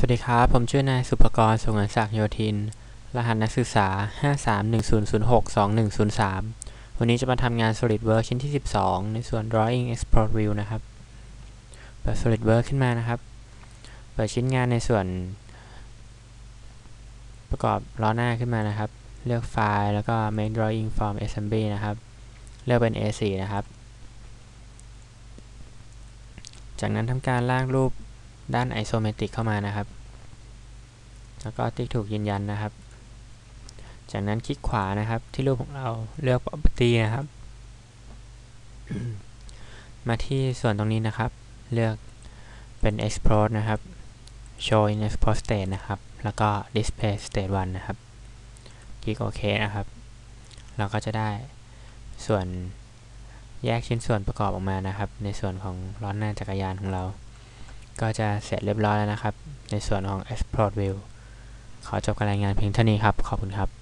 สวัสดีครับ ผมชื่อนายสุภกรสงเงินศักดิ์โยธิน รหัสนักศึกษา 5310062103 วันนี้จะมาทำงาน SolidWorks ชิ้นที่ 12 ในส่วน Drawing Export View นะครับ เปิด SolidWorks ขึ้นมานะครับ เปิดชิ้นงานในส่วน ประกอบล้อหน้าขึ้นมานะครับ เลือกไฟล์แล้วก็ Make Drawing from Assembly นะครับ เลือกเป็น A4 นะครับ จากนั้นทำการลากรูป ด้าน isometric เข้ามานะครับ แล้วก็ติ๊กถูกยืนยันนะครับ จากนั้นคลิกขวานะครับที่รูปของเราเลือก property นะครับ มาที่ส่วนตรงนี้นะครับ เลือกเป็น export นะครับ show in export state นะครับ แล้วก็ display state 1 นะครับ คลิกโอเคนะครับ เราก็จะได้ส่วนแยกชิ้นส่วนประกอบออกมานะครับ ในส่วนของล้อหน้าจักรยานของเรา ก็จะเสร็จเรียบร้อยแล้วนะครับ ในส่วนของ Export View ขอจบการรายงานเพียงเท่านี้ครับ ขอบคุณครับ